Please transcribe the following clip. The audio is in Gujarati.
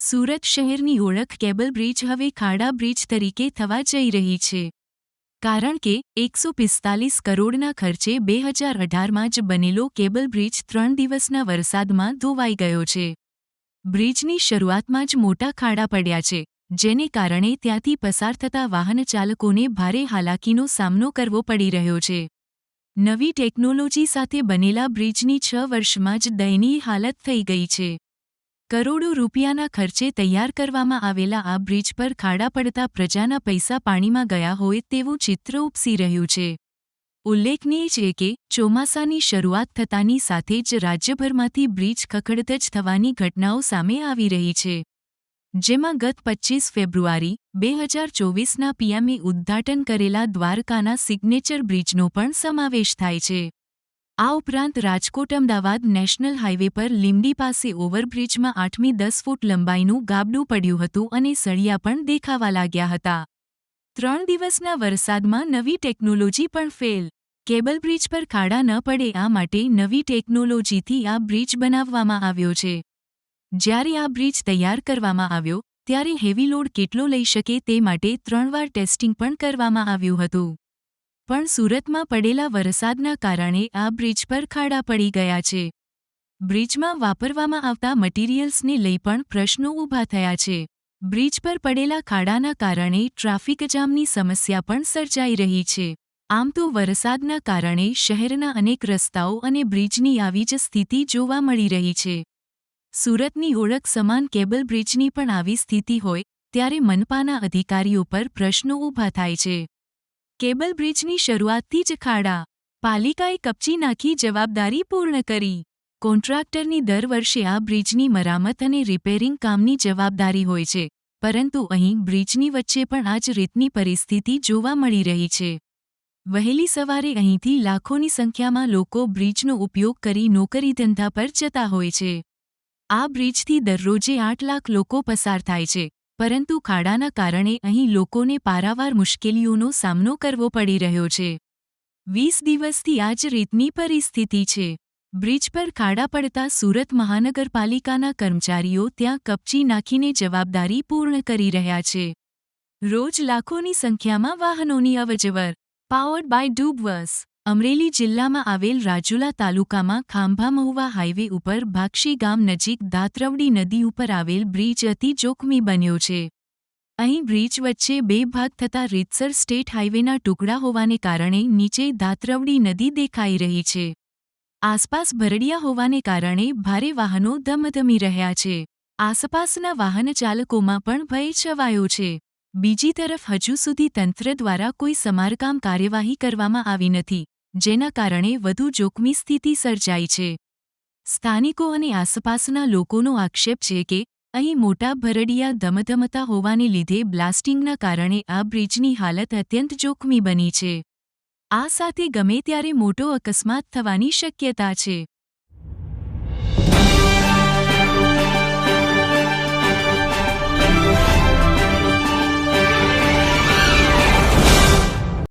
સુરત શહેરની ઓળખ કેબલ બ્રિજ હવે ખાડા બ્રિજ તરીકે થવા જઈ રહી છે. કારણ કે એકસો પિસ્તાલીસ કરોડના ખર્ચે બે હજાર અઢારમાં જ બનેલો કેબલ બ્રિજ ત્રણ દિવસના વરસાદમાં ધોવાઈ ગયો છે. બ્રિજની શરૂઆતમાં જ મોટા ખાડા પડ્યા છે, જેને કારણે ત્યાંથી પસાર થતા વાહનચાલકોને ભારે હાલાકીનો સામનો કરવો પડી રહ્યો છે. નવી ટેકનોલોજી સાથે બનેલા બ્રિજની છ વર્ષમાં જ દયનીય હાલત થઈ ગઈ છે. કરોડો રૂપિયાના ખર્ચે તૈયાર કરવામાં આવેલા આ બ્રિજ પર ખાડા પડતા પ્રજાના પૈસા પાણીમાં ગયા હોય તેવું ચિત્ર ઉપસી રહ્યું છે. ઉલ્લેખનીય છે કે, ચોમાસાની શરૂઆત થતાની સાથે જ રાજ્યભરમાંથી બ્રિજ ખખડધજ થવાની ઘટનાઓ સામે આવી રહી છે. જેમાં ગત પચ્ચીસ ફેબ્રુઆરી, બે હજાર ચોવીસના પીએમએ ઉદ્ઘાટન કરેલા દ્વારકાના સિગ્નેચર બ્રિજનો પણ સમાવેશ થાય છે. આ ઉપરાંત રાજકોટ અમદાવાદ નેશનલ હાઇવે પર લીમડી પાસે ઓવરબ્રિજમાં આઠમી દસ ફૂટ લંબાઈનું ગાબડું પડ્યું હતું અને સળિયા પણ દેખાવા લાગ્યા હતા. ત્રણ દિવસના વરસાદમાં નવી ટેકનોલોજી પણ ફેલ. કેબલ બ્રિજ પર ખાડા ન પડે આ માટે નવી ટેકનોલોજીથી આ બ્રિજ બનાવવામાં આવ્યો છે. જ્યારે આ બ્રિજ તૈયાર કરવામાં આવ્યો, ત્યારે હેવી લોડ કેટલો લઈ શકે તે માટે ત્રણ વાર ટેસ્ટિંગ પણ કરવામાં આવ્યું હતું. પણ સુરતમાં પડેલા વરસાદના કારણે આ બ્રિજ પર ખાડા પડી ગયા છે. બ્રિજમાં વાપરવામાં આવતા મટીરીયલ્સને લઈ પણ પ્રશ્નો ઊભા થયા છે. બ્રિજ પર પડેલા ખાડાના કારણે ટ્રાફિક જામની સમસ્યા પણ સર્જાઈ રહી છે. આમ તો વરસાદના કારણે શહેરના અનેક રસ્તાઓ અને બ્રિજની આવી જ સ્થિતિ જોવા મળી રહી છે. સુરતની ઓળખ સમાન કેબલ બ્રિજની પણ આવી સ્થિતિ હોય, ત્યારે મનપાના અધિકારીઓ પર પ્રશ્નો ઊભા થાય છે. કેબલ બ્રિજની શરૂઆતથી જ ખાડા. પાલિકાએ કપચી નાખી જવાબદારી પૂર્ણ કરી. કોન્ટ્રાક્ટરની દર વર્ષે આ બ્રિજની મરામત અને રિપેરિંગ કામની જવાબદારી હોય છે, પરંતુ અહીં બ્રિજની વચ્ચે પણ આ જ રીતની પરિસ્થિતિ જોવા મળી રહી છે. વહેલી સવારે અહીંથી લાખોની સંખ્યામાં લોકો બ્રિજનો ઉપયોગ કરી નોકરી ધંધા પર જતા હોય છે. આ બ્રિજથી દરરોજે આઠ લાખ લોકો પસાર થાય છે. પરંતુ ખાડાના કારણે અહીં લોકોને પારાવાર મુશ્કેલીઓનો સામનો કરવો પડી રહ્યો છે. વીસ દિવસથી આ જ રીતની પરિસ્થિતિ છે. બ્રિજ પર ખાડા પડતા સુરત મહાનગરપાલિકાના કર્મચારીઓ ત્યાં કપચી નાખીને જવાબદારી પૂર્ણ કરી રહ્યા છે. રોજ લાખોની સંખ્યામાં વાહનોની અવજવર પાવર્ડ બાય ડૂબવસ અમરેલી જિલ્લામાં આવેલ રાજુલા તાલુકામાં ખાંભા મહુવા હાઇવે ઉપર ભાક્ષી ગામ નજીક દાત્રવડી નદી ઉપર આવેલ બ્રિજ અતિ જોખમી બન્યો છે. અહીં બ્રિજ વચ્ચે બે ભાગ થતા રીતસર સ્ટેટ હાઇવેના ટુકડા હોવાને કારણે નીચે દાત્રવડી નદી દેખાઈ રહી છે. આસપાસ ભરડિયા હોવાને કારણે ભારે વાહનો ધમધમી રહ્યા છે. આસપાસના વાહન ચાલકોમાં પણ ભય છવાયો છે. બીજી તરફ હજુ સુધી તંત્ર દ્વારા કોઈ સમારકામ કાર્યવાહી કરવામાં આવી નથી. જેના કારણે વધુ જોખમી સ્થિતિ સર્જાઈ છે. સ્થાનિકો અને આસપાસના લોકોનો આક્ષેપ છે કે, અહીં મોટા ભરડિયા ધમધમતા હોવાને લીધે બ્લાસ્ટિંગના કારણે આ બ્રિજની હાલત અત્યંત જોખમી બની છે. આ સાથે ગમે ત્યારે મોટો અકસ્માત થવાની શક્યતા છે.